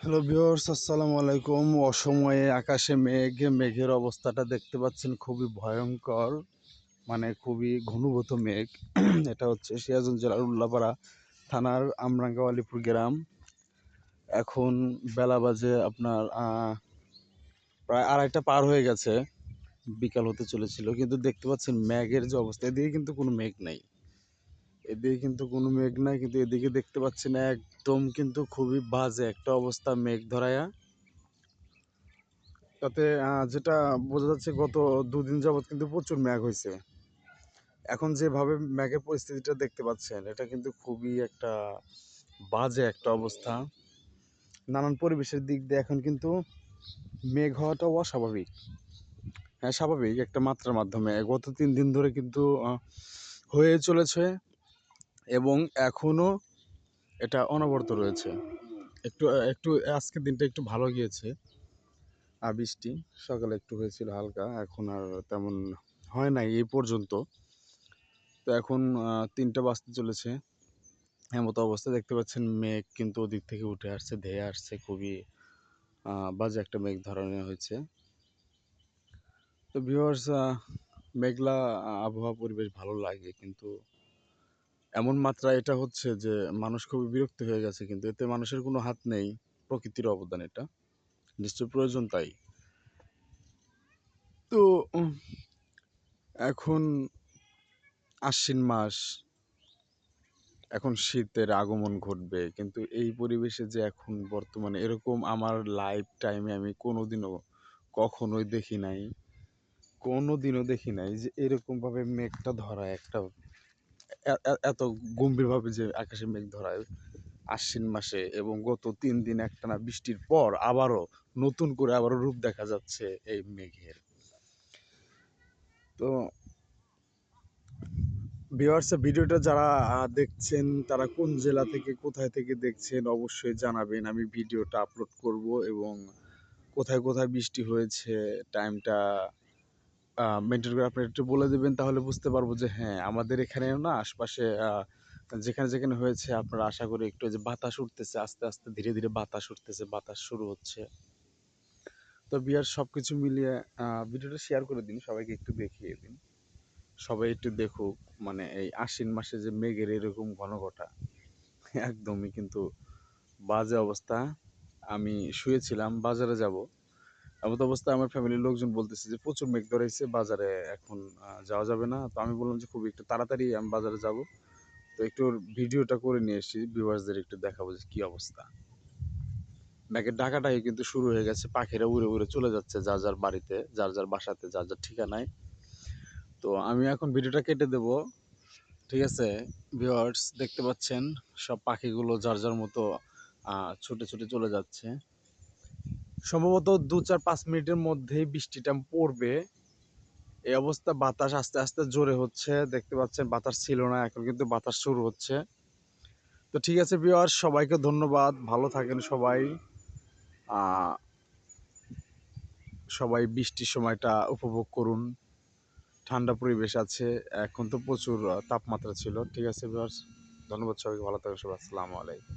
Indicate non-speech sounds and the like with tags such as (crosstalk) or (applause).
Hello viewers আসসালামু আলাইকুম অসময়ে আকাশে মেঘ, মেঘের অবস্থাটা দেখতে পাচ্ছেন খুবই ভয়ঙ্কর মানে খুবই ঘনীভূত মেঘ। (clears throat) এটা হচ্ছে সিরাজগঞ্জ জেলার উল্লাপাড়া থানার আমরাঙ্গা আলিপুর গ্রাম। এখন বেলা বাজে আপনার প্রায় আড়াইটা পার হয়ে গেছে। বিকাল হতে চলেছিল, কিন্তু দেখতে পাচ্ছেন মেঘের যে অবস্থা, এদিকে কিন্তু কোনো মেঘ নেই। এদিকে কিন্তু কোনো মেঘ নাই, কিন্তু এদিকে দেখতে পাচ্ছি না, একদম কিন্তু খুবই বাজে একটা অবস্থা মেঘ ধরায়া। তাতে যেটা বোঝা যাচ্ছে গত দুদিন যাবৎ কিন্তু প্রচুর মেঘ হয়েছে এখন যেভাবে মেঘের পরিস্থিতিটা দেখতে পাচ্ছেন, এটা কিন্তু খুবই একটা বাজে একটা অবস্থা। নানান পরিবেশের দিক দিয়ে এখন কিন্তু মেঘ হওয়াটা অস্বাভাবিক। হ্যাঁ স্বাভাবিক একটা মাত্রার মাধ্যমে। গত তিন দিন ধরে কিন্তু হয়ে চলেছে। এবং এখনও এটা অনবরত রয়েছে। একটু একটু আজকের দিনটা একটু ভালো গিয়েছে। আর বৃষ্টি, সকালে একটু হয়েছিল হালকা, এখন আর তেমন হয় নাই এই পর্যন্ত। তো এখন তিনটা বাজতে চলেছে। এমতো অবস্থা দেখতে পাচ্ছেন, মেঘ কিন্তু ওদিক থেকে উঠে আসছে, ধেয়ে আসছে, খুবই বাজে একটা মেঘ ধরনের হয়েছে। তো ভিউয়ার্স মেঘলা আবহাওয়া পরিবেশ ভালো লাগে, কিন্তু এমন মাত্রা এটা হচ্ছে যে, মানুষ খুবই বিরক্ত হয়ে গেছে কিন্তু এতে মানুষের কোনো হাত নেই। প্রকৃতির অবদান এটা। নিশ্চয় প্রয়োজন তাই। তো, এখন আশ্বিন মাস। এখন শীতের আগমন ঘটবে কিন্তু এই পরিবেশে যে এখন বর্তমানে এরকম আমার লাইফ টাইমে আমি কোনোদিনও কখনোই দেখি নাই। কোনো দিনও দেখি নাই যে এরকমভাবে মেঘটা ধরা একটা এত গম্ভীরভাবে যে আকাশে মেঘ ধরায় আশ্বিন মাসে এবং গত তিন দিন একটানা বৃষ্টির পর আবারও নতুন করে আবারও রূপ দেখা যাচ্ছে এই মেঘের। তো ভিউয়ার্স ভিডিওটা যারা দেখছেন, তারা কোন জেলা থেকে, কোথায় থেকে দেখছেন অবশ্যই জানাবেন। আমি ভিডিওটা আপলোড করব এবং কোথায় কোথায় বৃষ্টি হয়েছে টাইমটা মেনটেন করে আপনি একটু বলে দেবেন, তাহলে বুঝতে পারব যে হ্যাঁ আমাদের এখানেও না আশপাশে যেখানে যেখানে হয়েছে, আপনারা আশা করি একটু যে বাতাস উঠতেছে, আস্তে আস্তে ধীরে ধীরে বাতাস উঠতেছে, বাতাস শুরু হচ্ছে। তো বিয়ার সব কিছু মিলিয়ে ভিডিওটা শেয়ার করে দিন, সবাইকে একটু দেখিয়ে দিন। সবাই একটু দেখুক মানে এই আশ্বিন মাসে যে মেঘের এরকম ঘন ঘটা একদমই কিন্তু বাজে অবস্থা। আমি শুয়েছিলাম, বাজারে যাব। এমত অবস্থায় আমার ফ্যামিলির লোকজন বলতেছে যে, প্রচুর মেঘ ধরেছে বাজারে এখন যাওয়া যাবে না। তো আমি বললাম যে খুব একটু তাড়াতাড়ি আমি বাজারে যাব। তো একটু ভিডিওটা করে নিয়ে এসেছি ভিউয়ার্সদের একটু দেখাবো যে কী অবস্থা। মেঘের ডাকাটাই কিন্তু শুরু হয়ে গেছে, পাখিরা উড়ে উড়ে চলে যাচ্ছে যার যার বাড়িতে, যার যার বাসাতে, যার যার ঠিকানায়। তো আমি এখন ভিডিওটা কেটে দেব। ঠিক আছে ভিউয়ার্স দেখতে পাচ্ছেন, সব পাখিগুলো যার যার মতো ছুটে ছুটে চলে যাচ্ছে। সম্ভবত দু চার পাঁচ মিনিটের মধ্যেই বৃষ্টিটা পড়বে। এই অবস্থা, বাতাস আস্তে আস্তে জোরে হচ্ছে। দেখতে পাচ্ছেন, বাতাস ছিল না, এখন কিন্তু বাতাস শুরু হচ্ছে। তো ঠিক আছে ভিউয়ার্স, সবাইকে ধন্যবাদ। ভালো থাকেন সবাই। সবাই বৃষ্টির সময়টা উপভোগ করুন। ঠান্ডা পরিবেশ আছে। এখন তো প্রচুর তাপমাত্রা ছিল। ঠিক আছে ভিউয়ার্স, ধন্যবাদ সবাইকে। ভালো থাকবেন সবাই। আসসালামু আলাইকুম।